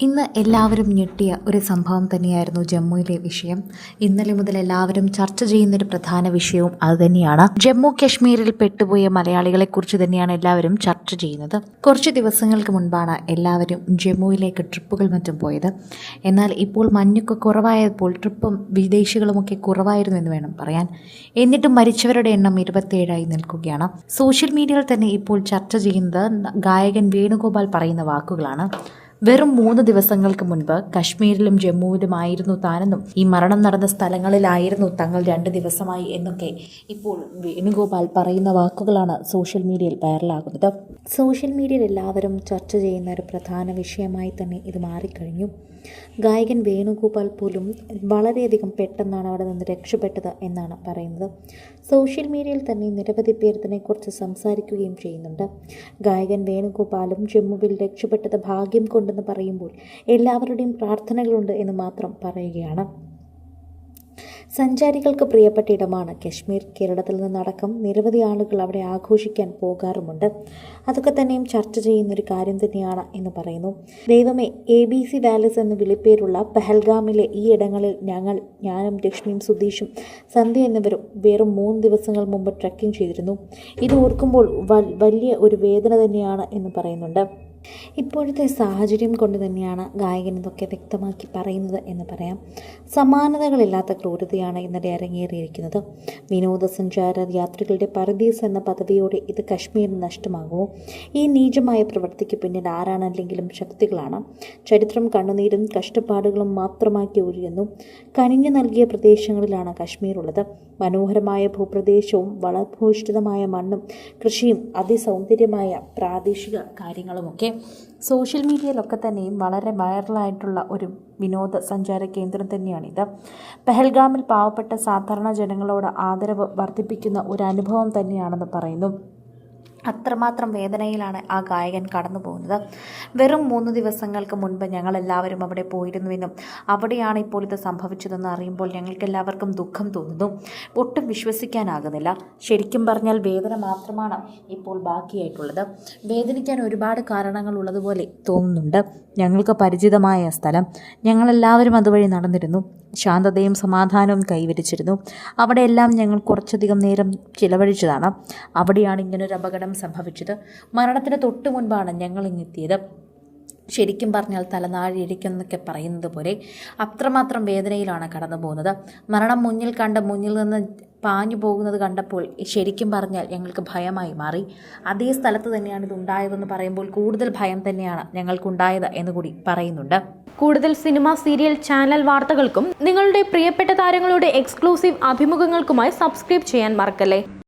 ഇന്ന് എല്ലാവരും ഞെട്ടിയ ഒരു സംഭവം തന്നെയായിരുന്നു ജമ്മുവിലെ വിഷയം. ഇന്നലെ മുതൽ എല്ലാവരും ചർച്ച ചെയ്യുന്ന ഒരു പ്രധാന വിഷയവും അതുതന്നെയാണ് ജമ്മു കാശ്മീരിൽ പെട്ടുപോയ മലയാളികളെക്കുറിച്ച് തന്നെയാണ് എല്ലാവരും ചർച്ച ചെയ്യുന്നത്. കുറച്ച് ദിവസങ്ങൾക്ക് മുൻപാണ് എല്ലാവരും ജമ്മുവിലേക്ക് ട്രിപ്പുകൾ മറ്റും പോയത്. എന്നാൽ ഇപ്പോൾ മഞ്ഞൊക്കെ കുറവായപ്പോൾ ട്രിപ്പും വിദേശികളുമൊക്കെ കുറവായിരുന്നു എന്ന് വേണം പറയാൻ. എന്നിട്ടും മരിച്ചവരുടെ എണ്ണം ഇരുപത്തിയേഴായി നിൽക്കുകയാണ്. സോഷ്യൽ മീഡിയയിൽ തന്നെ ഇപ്പോൾ ചർച്ച ചെയ്യുന്നത് ഗായകൻ വേണുഗോപാൽ പറയുന്ന വാക്കുകളാണ്. വെറും മൂന്ന് ദിവസങ്ങൾക്ക് മുൻപ് കശ്മീരിലും ജമ്മുവിലുമായിരുന്നു താനെന്നും ഈ മരണം നടന്ന സ്ഥലങ്ങളിലായിരുന്നു തങ്ങൾ രണ്ട് ദിവസമായി എന്നൊക്കെ ഇപ്പോൾ വേണുഗോപാൽ പറയുന്ന വാക്കുകളാണ് സോഷ്യൽ മീഡിയയിൽ വൈറലാകുന്നത്. സോഷ്യൽ മീഡിയയിൽ എല്ലാവരും ചർച്ച ചെയ്യുന്ന ഒരു പ്രധാന വിഷയമായി തന്നെ ഇത് മാറിക്കഴിഞ്ഞു. ഗായകൻ വേണുഗോപാൽ പോലും വളരെയധികം പെട്ടെന്നാണ് അവിടെ നിന്ന് രക്ഷപ്പെട്ടത് എന്നാണ് പറയുന്നത്. സോഷ്യൽ മീഡിയയിൽ തന്നെ നിരവധി പേർ ഇതിനെക്കുറിച്ച് സംസാരിക്കുകയും ചെയ്യുന്നുണ്ട്. ഗായകൻ വേണുഗോപാലും ജമ്മുവിൽ രക്ഷപ്പെട്ടത് ഭാഗ്യം കൊണ്ടെന്ന് പറയുമ്പോൾ എല്ലാവരുടെയും പ്രാർത്ഥനകളുണ്ട് എന്ന് മാത്രം പറയുകയാണ്. സഞ്ചാരികൾക്ക് പ്രിയപ്പെട്ട ഇടമാണ്. കശ്മീർ കേരളത്തിൽ നിന്നടക്കം നിരവധി ആളുകൾ അവിടെ ആഘോഷിക്കാൻ പോകാറുമുണ്ട്. അതൊക്കെ തന്നെയും ചർച്ച ചെയ്യുന്നൊരു കാര്യം തന്നെയാണ് എന്ന് പറയുന്നു. ദൈവമേ എ ബി സി വാലസ് എന്ന് വിളിപ്പേരുള്ള പെഹൽഗാമിലെ ഈ ഇടങ്ങളിൽ ഞങ്ങൾ ഞാനും ലക്ഷ്മിയും സുധീഷും സന്ധ്യ എന്നിവരും വെറും മൂന്ന് ദിവസങ്ങൾ മുമ്പ് ട്രക്കിംഗ് ചെയ്തിരുന്നു. ഇത് ഓർക്കുമ്പോൾ വലിയ ഒരു വേദന തന്നെയാണ് എന്ന് പറയുന്നുണ്ട്. ഇപ്പോഴത്തെ സാഹചര്യം കൊണ്ട് തന്നെയാണ് ഗായകൻ ഇതൊക്കെ വ്യക്തമാക്കി പറയുന്നത് എന്ന് പറയാം. സമാനതകളില്ലാത്ത ക്രൂരതയാണ് ഇന്നലെ അരങ്ങേറിയിരിക്കുന്നത്. വിനോദസഞ്ചാര യാത്രികളുടെ പരദീസ് എന്ന പദവിയോടെ ഇത് കശ്മീരിന് നഷ്ടമാകുമോ? ഈ നീചമായ പ്രവൃത്തിക്ക് പിന്നിൽ ആരാണല്ലെങ്കിലും ശക്തികളാണ്? ചരിത്രം കണ്ണുനീരും കഷ്ടപ്പാടുകളും മാത്രമാക്കി ഒഴിയുന്നു കനിഞ്ഞു നൽകിയ പ്രദേശങ്ങളിലാണ് കശ്മീർ ഉള്ളത്. മനോഹരമായ ഭൂപ്രദേശവും വളഭൂഷ്ഠിതമായ മണ്ണും കൃഷിയും അതിസൗന്ദര്യമായ പ്രാദേശിക കാര്യങ്ങളുമൊക്കെ സോഷ്യൽ മീഡിയയിലൊക്കെ തന്നെയും വളരെ വൈറലായിട്ടുള്ള ഒരു വിനോദസഞ്ചാര കേന്ദ്രം തന്നെയാണിത്. പെഹൽഗാമിൽ പാവപ്പെട്ട സാധാരണ ജനങ്ങളോട് ആദരവ് വർദ്ധിപ്പിക്കുന്ന ഒരു അനുഭവം തന്നെയാണെന്ന് പറയുന്നു. അത്രമാത്രം വേദനയിലാണ് ആ ഗായകൻ കടന്നു പോകുന്നത്. വെറും മൂന്ന് ദിവസങ്ങൾക്ക് മുൻപ് ഞങ്ങളെല്ലാവരും അവിടെ പോയിരുന്നുവെന്നും അവിടെയാണ് ഇപ്പോൾ ഇത് സംഭവിച്ചതെന്ന് അറിയുമ്പോൾ ഞങ്ങൾക്കെല്ലാവർക്കും ദുഃഖം തോന്നുന്നു. ഒട്ടും വിശ്വസിക്കാനാകുന്നില്ല. ശരിക്കും പറഞ്ഞാൽ വേദന മാത്രമാണ് ഇപ്പോൾ ബാക്കിയായിട്ടുള്ളത്. വേദനിക്കാൻ ഒരുപാട് കാരണങ്ങൾ ഉള്ളതുപോലെ തോന്നുന്നുണ്ട്. ഞങ്ങൾക്ക് പരിചിതമായ സ്ഥലം. ഞങ്ങളെല്ലാവരും അതുവഴി നടന്നിരുന്നു. ശാന്തതയും സമാധാനവും കൈവരിച്ചിരുന്നു. അവിടെയെല്ലാം ഞങ്ങൾ കുറച്ചധികം നേരം ചിലവഴിച്ചതാണ്. അവിടെയാണ് ഇങ്ങനൊരു അപകടം സംഭവിച്ചത്. മരണത്തിന് തൊട്ടു മുൻപാണ് ഞങ്ങൾ ഇങ്ങെത്തിയത് ശരിക്കും പറഞ്ഞാൽ തലനാഴിയിരിക്കുന്നൊക്കെ പറയുന്നത് പോലെ അത്രമാത്രം വേദനയിലാണ് കടന്നു പോകുന്നത് മരണം മുന്നിൽ കണ്ട് മുന്നിൽ നിന്ന് പാഞ്ഞു പോകുന്നത് കണ്ടപ്പോൾ ശരിക്കും പറഞ്ഞാൽ ഞങ്ങൾക്ക് ഭയമായി മാറി. അതേ സ്ഥലത്ത് തന്നെയാണ് ഇത് ഉണ്ടായതെന്ന് പറയുമ്പോൾ കൂടുതൽ ഭയം തന്നെയാണ് ഞങ്ങൾക്കുണ്ടായത് എന്ന് കൂടി പറയുന്നുണ്ട്. കൂടുതൽ സിനിമ സീരിയൽ ചാനൽ വാർത്തകൾക്കും നിങ്ങളുടെ പ്രിയപ്പെട്ട താരങ്ങളുടെ എക്സ്ക്ലൂസീവ് അഭിമുഖങ്ങൾക്കുമായി സബ്സ്ക്രൈബ് ചെയ്യാൻ മറക്കല്ലേ?